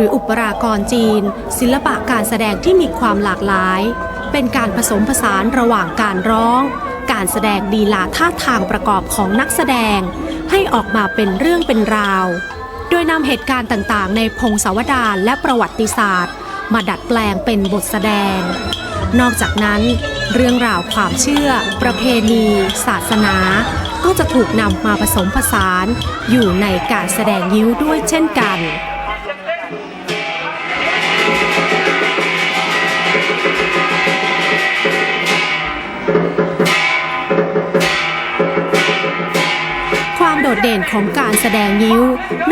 รืออุปรากรจีน ศิลปะการแสดงที่มีความหลากหลาย เป็นการผสมผสานระหว่างการร้อง การแสดงดีลาท่าทางประกอบของนักแสดง ให้ออกมาเป็นเรื่องเป็นราว โดยนำเหตุการณ์ต่างๆ ในพงศาวดารและประวัติศาสตร์ มาดัดแปลงเป็นบทแสดง นอกจากนั้น เรื่องราวความเชื่อ ประเพณี ศาสนาก็จะถูกนำมาผสมผสาน อยู่ในการแสดงยิ้วด้วยเช่นกัน ความโดดเด่นของการแสดงยิ้ว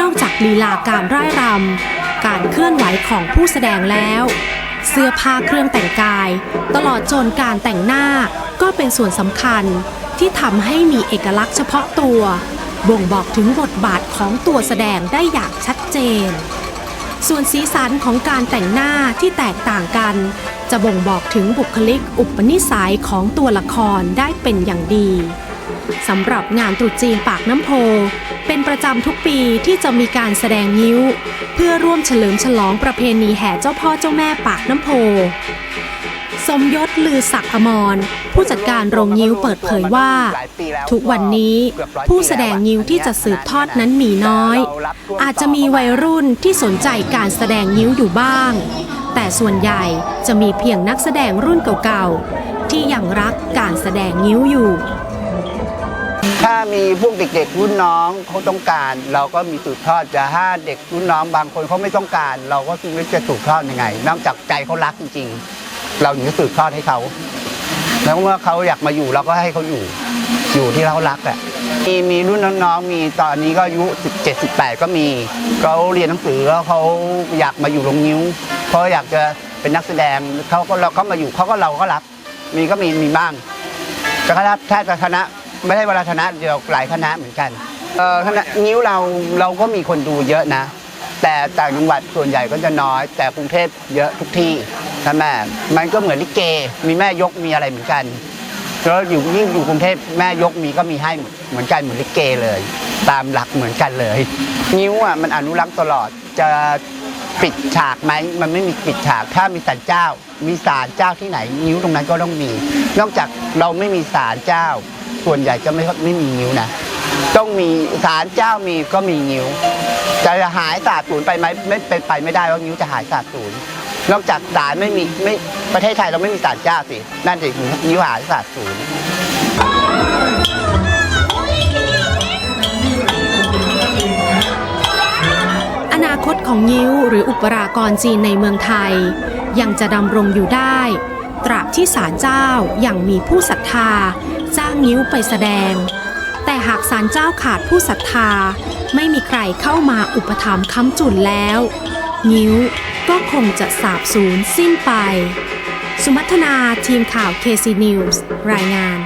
นอกจากลีลาการร่ายรำ การเคลื่อนไหวของผู้แสดงแล้ว เสื้อผ้าเครื่องแต่งกาย ตลอดจนการแต่งหน้าก็เป็นส่วนสำคัญที่ทำให้มีเอกลักษณ์เฉพาะตัว บ่งบอกถึงบทบาทของตัวแสดงได้อย่างชัดเจน ส่วนสีสันของการแต่งหน้าที่แตกต่างกัน จะบ่งบอกถึงบุคลิกอุปนิสัยของตัวละครได้เป็นอย่างดีสำหรับงานตรุษจีนปากน้ำโพ เป็นประจำทุกปีที่จะมีการแสดงนิ้ว เพื่อร่วมเฉลิมฉลองประเพณีแห่เจ้าพ่อเจ้าแม่ปากน้ำโพ สมยศลือศักดิ์อมร ผู้จัดการโรงนิ้วเปิดเผยว่า ทุกวันนี้ผู้แสดงนิ้วที่จะสืบทอดนั้นมีน้อย อาจจะมีวัยรุ่นที่สนใจการแสดงนิ้วอยู่บ้าง แต่ส่วนใหญ่จะมีเพียงนักแสดงรุ่นเก่าๆ ที่ยังรักการแสดงนิ้วอยู่ ถ้ามีพวกเด็กๆรุ่นน้องเขาต้องการ เราก็มีสืบทอดจะถ้าเด็กรุ่นน้องบางคนเขาไม่ต้องการ เราก็ไม่รู้จะสืบทอดยังไง นอกจากใจเขารักจริง ๆ เราถึงจะสืบทอดให้เขา แล้วเมื่อเขาอยากมาอยู่เราก็ให้เขาอยู่ อยู่ที่เขารักอะมีมีรุ่นน้องๆมีตอนนี้ก็อายุ17 18ก็มีเขาเรียนหนังสือแล้วเขาอยากมาอยู่โรงนิ้วเขาอยากจะเป็นนักแสดงเขาก็เราเขามาอยู่เขาก็เราก็รับ มีก็มีมีบ้างแต่คณะถ้าจะคณะไม่ได้เวลาคณะเดียวหลายคณะเหมือนกันเออคณะนิ้วเราเราก็มีคนดูเยอะนะ แต่ต่างจังหวัดส่วนใหญ่ก็จะน้อย แต่กรุงเทพเยอะทุกที่ ใช่ไหมมันก็เหมือนลิเก มีแม่ยกมีอะไรเหมือนกันแล้วอยู่ยิ่งอยู่กรุงเทพแม่ยกมีก็มีให้เหมือนกันเหมือนลิเกเลย ตามหลักเหมือนกันเลย นิ้วอะมันอนุรักษ์ตลอดจะปิดฉากไหมมันไม่มีปิดฉากถ้ามีศาลเจ้า มีศาลเจ้าที่ไหน นิ้วตรงนั้นก็ต้องมี นอกจากเราไม่มีศาลเจ้า ส่วนใหญ่จะไม่ไม่มีนิ้วนะต้องมีศาลเจ้ามีก็มีนิ้วจะหายสาบสูญไปไหมไม่เป็นไปไม่ได้ว่านิ้วจะหายสาบสูญ นอกจากศาลไม่มีไม่ประเทศไทยเราไม่มีศาลเจ้าสิ นั่นสินิ้วหายสาบสูญอนาคตของงิ้วหรืออุปรากรจีนในเมืองไทย ยังจะดำรงอยู่ได้ ตราบที่ศาลเจ้ายัางมีผู้ศรัทธา จ้างงิ้วไปแสดง แต่หากศาลเจ้าขาดผู้ศรัทธา ไม่มีใครเข้ามาอุปถัมภ์ค้ำจุนแล้วงิ้ว ก็คงจะสาบสูญสิ้นไป สุมัทนาทีมข่าว KC News รายงาน